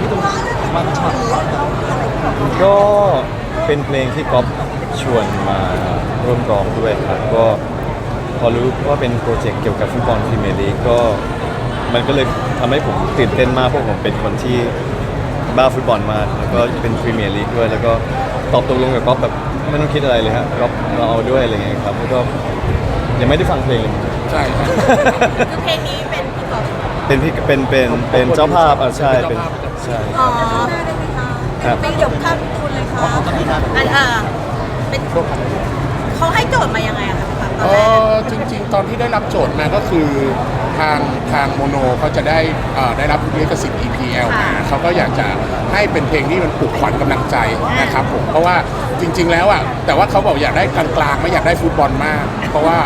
พี่ตูนมาชอบก็เป็นเพลงที่ก๊อฟชวนมาร่วมร้องด้วยครับก็พอรู้ว่าเป็นโปรเจกต์เกี่ยวกับฟุตบอลพรีเมียร์ลีกก็มันก็เลยทำให้ผมตื่นเต้นมากเพราะผมเป็นคนที่บ้าฟุตบอลมากแล้วก็เป็นพรีเมียร์ลีกด้วย แล้วก็ตอบตกลงกับก๊อฟแบบไม่ต้องคิดอะไรเลยครับก๊อฟเราเอาด้วยอะไรเงี้ยครับแล้วก็ยังไม่ได้ฟังเพลงเลย ใช่ครับ คือเพลงนี้เป็นพี่กอล์ฟ เป็นพี่เป็นเป็นเป็นเจ้าภาพอะใช่เป็นใช่อ๋อครับเป็นเดี๋ยวข้ามพี่ตูนเลยค่ะขอตอนนี้ครับอันเออเป็นเขาให้โจทย์มายังไงอะคะพี่กอล์ฟตเออนแรกอจริง ๆ ตอนที่ได้รับโจทย์มาก็คือทางทางโมโนเขาจะได้เอ่อได้รับลิขสิทธิ์ EPL มาเขาก็อยากจะให้เป็นเพลงที่มันปลุกขวัญกำลังใจนะครับผมเพราะว่าจริง ๆ แล้วอะแต่ว่าเขาบอกอยากได้กลางๆไม่อยากได้ฟุตบอลมาก เพราะว่า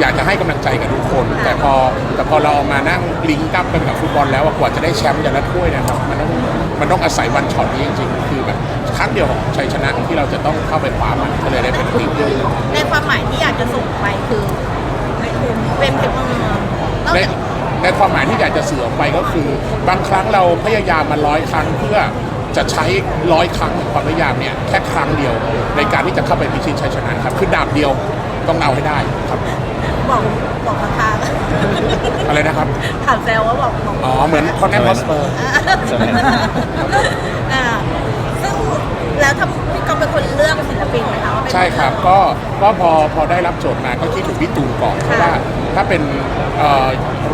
อยากจะให้กำลังใจกับทุกคน แต่พอแต่พอเราเอามานั่งลิงก์กับกันกับฟุตบอลแล้วอะกว่าจะได้แชมป์แต่ละถ้วยเนะครับมันต้องมันต้องอาศัยวันช็อตนี้จริงๆ คือแบบครั้งเดียวของชัยชนะที่เราจะต้องเข้าไปคว้ามันก็เลยได้เป็นทีมในความหมายที่อยากจะส่งไปคือเป็นเพลงเมืองนอกในจากในความหมายที่อยากจะสื่อออกไปก็คือ บางครั้งเราพยายามมาร้อยครั้งเพื่อจะใช้ร้อยครั้งของความพยายามเนี่ยแค่ครั้งเดียวในการที่จะเข้าไปพิชิตชัยชนะครับคือดาบเดียว ต้องเอาให้ได้ครับ บอกบอกราคาอะไรนะครับ ถามแซวว่าบอกบอกอ๋อ เหมือนคอนแนนฮอสเปอร์ใช่ไหมอ่าซึ่งแล้วทำพี่กอล์ฟเป็นคนเลือกศิลปินไหมคะว่าเป็นใช่ครับ ก็ก็พอพอได้รับโจทย์มาก็คิดถึงพี่ตูนก่อนเพราะว่าถ้าเป็น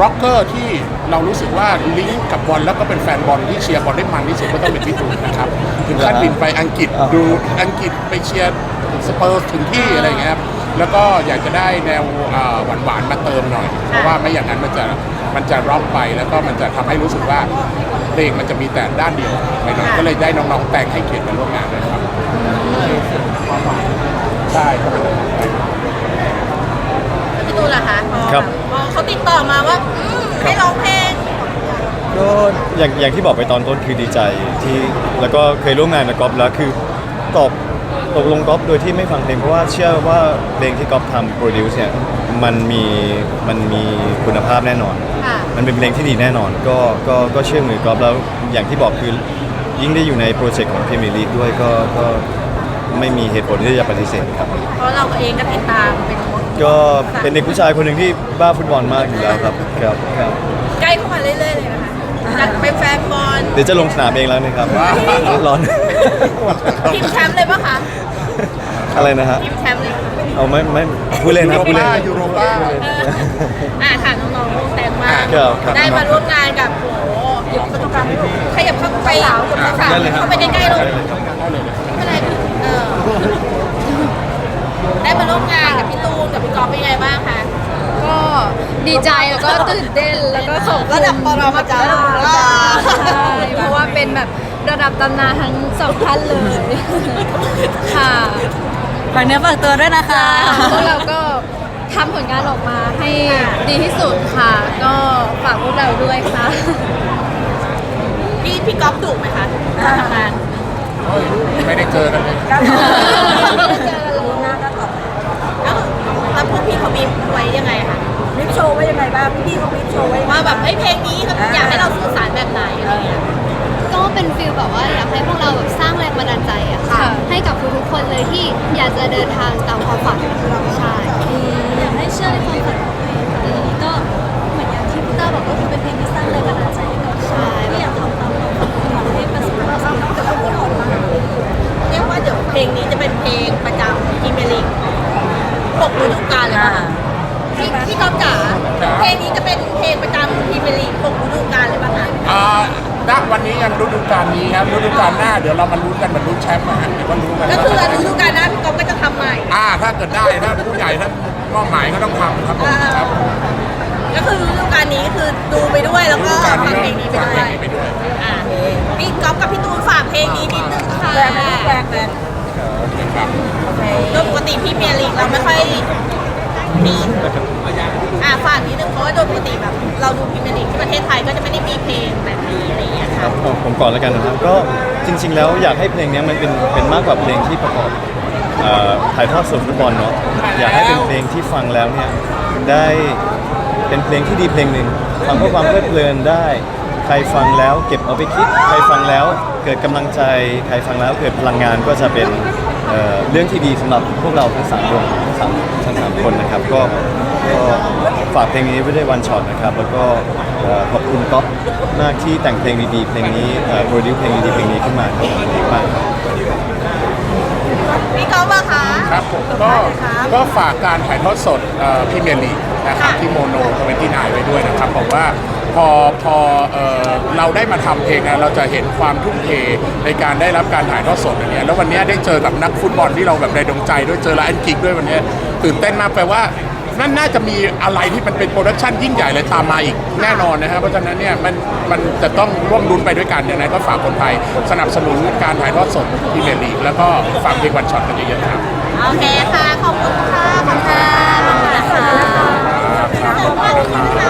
ร็อกเกอร์ที่เรารู้สึกว่าลิงก์กับบอลแล้วก็เป็นแฟนบอลที่เชียร์บอลได้มันที่สุดก็ต้องเป็นพี่ตูนนะครับถึงขั้นบินไปอังกฤษดูอังกฤษไปเชียร์สเปอร์ถึงที่อะไรอย่างเงี้ยครับ แล้วก็อยากจะได้แนวหวานหวานๆมาเติมหน่อย เพราะว่าไม่อย่างนั้นมันจะมันจะร็อกไปแล้วก็มันจะทำให้รู้สึกว่าเพลงมันจะมีแต่ด้านเดียวไปหน่อยก็เลยได้น้องๆแต่งให้เกียรติมาร่วมงานเลยครับใช่ครับพี่ตูนล่ะคะพอครับพอเขาติดต่อมาว่าอืมให้ร้องเพลงก็อย่างอย่างที่บอกไปตอนต้นคือดีใจที่แล้วก็เคยร่วมงานกับก๊อฟแล้วคือตอบ ตกลงก๊อฟโดยที่ไม่ฟังเพลงเพราะว่าเชื่อว่าเพลงที่ก๊อฟทำโปรดิวซ์เนี่ยมันมีมันมีคุณภาพแน่นอน ค่ะ มันเป็นเพลงที่ดีแน่นอน ก็ก็ก็เชื่อมือก๊อฟแล้วอย่างที่บอกคือยิ่งได้อยู่ในโปรเจกต์ของพรีเมียร์ลีกด้วยก็ก็ไม่มีเหตุผลที่จะปฏิเสธครับ เพราะเราเองก็ติดตามเป็นก็เป็นเด็กผู้ชายคนหนึ่งที่บ้าฟุตบอลมากอยู่แล้วครับครับครับ ใกล้เข้ามาเรื่อยๆเลยนะ คะจากเป็นแฟนบอลเดี๋ยวจะลงสนามเองแล้วนะครับร้อน ทีมแชมป์เลยปะคะอะไรนะฮะ ทีมแชมป์เลยปะคะเอาไม่ไม่พูดเล่นยูนะโรพูดเล่น ป้ายูโรป้าเอออ่าถามน้องๆวงแตงมาครับครับ ได้มาร่วมงานกับโอ้โหหยิบประสบการณ์ขยับเข้าไปสาวกับสาวได้เลยครับเข้าไปใกล้ๆลงไม่เป็นไรเออได้มาร่วมงานกับพี่ตูนกับพี่กอล์ฟเป็นไงบ้างคะก็ ดีใจแล้วก็ตื่นเต้นแล้วก็ขอบคุณระดับปรมาจารย์ใช่เพราะว่าเป็นแบบระดับตำนานทั้งสองท่านเลย ค่ะฝากเนื้อฝากตัวด้วยนะคะ พวกเราก็ทำผลงานออกมาให้ดีที่สุดค่ะ ก็ฝากพวกเราด้วยค่ะ พี่พี่กอล์ฟดุไหมคะการทำงานไม่ได้เจอกันเลยแล้วแล้วพวกพี่เขามีไว้ยังไงคะมิก โชว์ไว้ยังไงบ้างพี่พี่เขามิกโชว์ไว้ยังไงว่าแบบเอ้ยเพลงนี้เขาอยากให้เราสื่อสารแบบไหนอะไรเงี้ย ก็เป็นฟิลแบบว่าอยากให้พวกเราแบบสร้างแรงบันดาลใจอะค่ะ ค่ะ ให้กับทุกๆคนเลยที่อยากจะเดินทางตามความฝันใช่อยากให้เชื่อในความฝันของตัวเองก็เหมือนอย่างที่พี่ต้าบอกก็คือเป็นเพลงที่สร้างแรงบันดาลใจให้กับใช่ที่อยากทำตามความฝันอยากให้ประสบความสำเร็จกับทุกคนมากเรียกว่าเดี๋ยวเพลงนี้จะเป็นเพลงประจำพรีเมียร์ลีกหกฤดูกาลเลยป่ะคะ พี่พี่กอล์ฟจ๋าเพลงนี้จะเป็นเพลงประจำพรีเมียร์ลีกหกฤดูกาลเลยป่ะคะอ่าณวันนี้ยังฤดูกาลนี้ครับฤดูกาลหน้าเดี๋ยวเรามาลุ้นกันเหมือนลุ้นแชมป์นะฮะเดี๋ยวก็รู้กันก็คือว่าฤดูกาลหน้าพี่กอล์ฟก็จะทำใหม่อ่าถ้าเกิดได้ถ้าผู้ใหญ่ท่านมอบหมายก็ต้องทำครับผมครับก็คือฤดูกาลนี้คือดูไปด้วยแล้วฤก็ดูกาลฟังนี้เพลงนี้ไปฟังด้เพวลงยนี้ไปด้วยอ่าพี่กอล์ฟกับพี่ตูนฝากเพลงนี้นิดนึงค่ะแปลกไหมแปลกแปลกครับโดยปกติพี่เมียร์ลีกเราไม่ค่อย มีอ่าฝากนิดนึงเพราะว่าโดยปกติแบบเราดูพรีเมียร์ลีกที่ประเทศไทยก็จะไม่ได้มีเพลงแบบนี้อะไรอย่างเงี้ยคค่ะรับผมผมก่อนแล้วกันนะครับ ก็จริง ๆ แล้วอยากให้เพลงเนี้ยมันเป็นเป็นมากกว่าเพลงที่ประกอบเอ่อถ่ายทอดสดฟุตบอลเนาะอยากให้เป็นเพลงที่ฟังแล้วเนี่ยได้เป็นเพลงที่ดีเพลงหนึ่งฟังเพื่อความเพลิดเพลินได้ทรฟังแล้วเก็บเอาไปคิด ใครฟังแล้วเกิดกำลังใจ ใครฟังแล้วเกิดพลังงานก็จะเป็น เอ่อเรื่องที่ดีสำหรับพวกเราทั้งสามคนทั้งสามทั้งสามคนนะครับก็ก็ฝากเพลงนี้ไว้ด้วยวันช็อตนะครับแล้วก็เอ่อขอบคุณก๊อฟมากที่แต่งเพลงดีๆเพลงนี้โปรดิวเพลงดีๆเพลงนี้ขึ้นมาครับขอบคุณมากครับ พี่ก๊อฟอะคะครับผมก็ก็ฝากการถ่ายทอดสดพรีเมียร์ลีกนะครับ ที่โมโนทเวนตี้นไว้ด้วยนะครับผมว่า พอพอเออเราได้มาทำเพลงนะเราจะเห็นความทุ่มเทในการได้รับการถ่ายทอดสดอย่างเงี้ยแล้ววันเนี้ยได้เจอกับนักฟุตบอลที่เราแบบในดวงใจด้วยเจอลาแอนกิกด้วยวันเนี้ยตื่นเต้นมากแปลว่านั่นน่าจะมีอะไรที่มันเป็นโปรดักชันยิ่งใหญ่เลยตามมาอีกแน่นอนนะครับเพราะฉะนั้นเนี่ยมันมันจะต้องร่วมรุ้นไปด้วยกันอย่างไรก็ฝากคนไทยสนับสนุนการถ่ายทอดสดพรีเมียร์ลีกแล้วก็ฟังเพลงวันช็อตกันเยอะๆครับ โอเคค่ะ ขอบคุณค่ะ ขอบคุณค่ะขอบคุณนะคะขอบคุณค่ะ